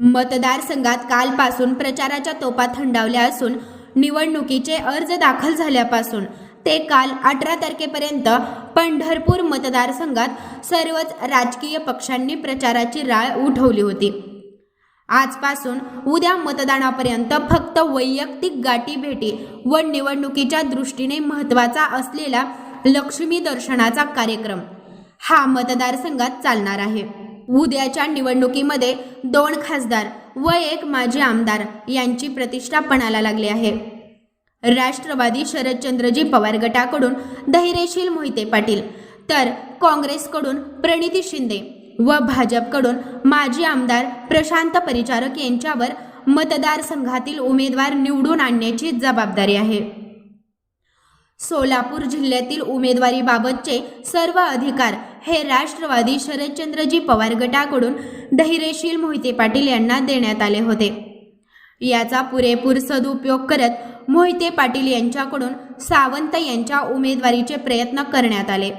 मतदारसंघात कालपासून प्रचाराच्या तोपा थंडावल्या असून निवडणुकीचे अर्ज दाखल झाल्यापासून ते काल अठरा तारखेपर्यंत पंढरपूर मतदारसंघात सर्वच राजकीय पक्षांनी प्रचाराची राळ उठवली होती. आजपासून उद्या मतदानापर्यंत फक्त वैयक्तिक गाठीभेटी व निवडणुकीच्या दृष्टीने महत्त्वाचा असलेला लक्ष्मी दर्शनाचा कार्यक्रम हा मतदारसंघात चालणार आहे. उद्याच्या निवडणुकीमध्ये दोन खासदार व एक माजी आमदार यांची प्रतिष्ठा पणाला लागली आहे. राष्ट्रवादी शरदचंद्रजी पवार गटाकडून धैर्यशील मोहिते पाटील तर काँग्रेसकडून प्रणिती शिंदे व भाजपकडून माजी आमदार प्रशांत परिचारक यांच्यावर मतदारसंघातील उमेदवार निवडून आणण्याची जबाबदारी आहे. सोलापूर जिल्ह्यातील उमेदवारीबाबतचे सर्व अधिकार हे राष्ट्रवादी शरदचंद्रजी पवार गटाकडून धैर्यशील मोहिते पाटील यांना देण्यात आले होते. याचा पुरेपूर सदुपयोग करत मोहिते पाटील यांच्याकडून सावंत यांच्या उमेदवारीचे प्रयत्न करण्यात आले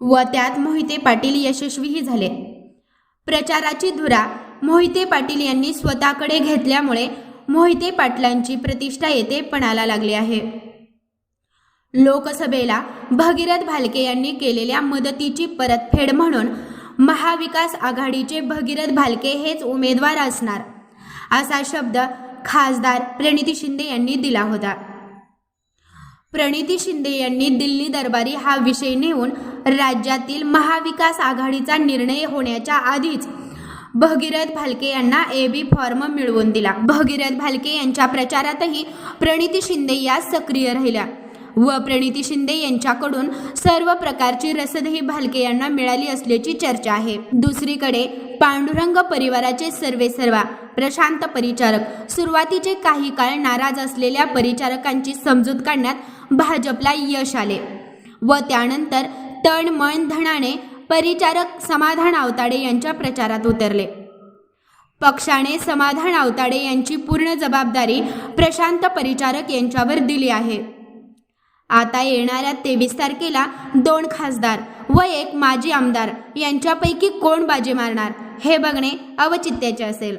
व त्यात मोहिते पाटील यशस्वीही झाले. प्रचाराची धुरा मोहिते पाटील यांनी स्वतःकडे घेतल्यामुळे मोहिते पाटलांची प्रतिष्ठा येथे पणाला लागली आहे. लोकसभेला भगीरथ भालके यांनी केलेल्या मदतीची परतफेड म्हणून महाविकास आघाडीचे भगीरथ भालके हेच उमेदवार असणार असा शब्द खासदार प्रणिती शिंदे यांनी दिला होता. प्रणिती शिंदे यांनी दिल्ली दरबारी हा विषय नेऊन राज्यातील महाविकास आघाडीचा निर्णय होण्याच्या आधीच भगीरथ भालके यांना ए बी फॉर्म मिळवून दिला. भगीरथ भालके यांच्या प्रचारातही प्रणिती शिंदे या सक्रिय राहिल्या. व प्रणिती शिंदे यांच्याकडून सर्व प्रकारची रसदही भालके यांना मिळाली असल्याची चर्चा आहे. दुसरीकडे पांडुरंग परिवाराचे सर्वे सर्वा प्रशांत परिचारक. सुरुवातीचे काही काळ नाराज असलेल्या परिचारकांची समजूत काढण्यात भाजपला यश आले. व त्यानंतर तण मन धनाने परिचारक समाधान आवताडे यांच्या प्रचारात उतरले. पक्षाने समाधान आवताडे यांची पूर्ण जबाबदारी प्रशांत परिचारक यांच्यावर दिली आहे. आता येणाऱ्या तेवीस तारखेला दोन खासदार व एक माजी आमदार यांच्यापैकी कोण बाजी मारणार हे बघणे अवचित्याचे असेल.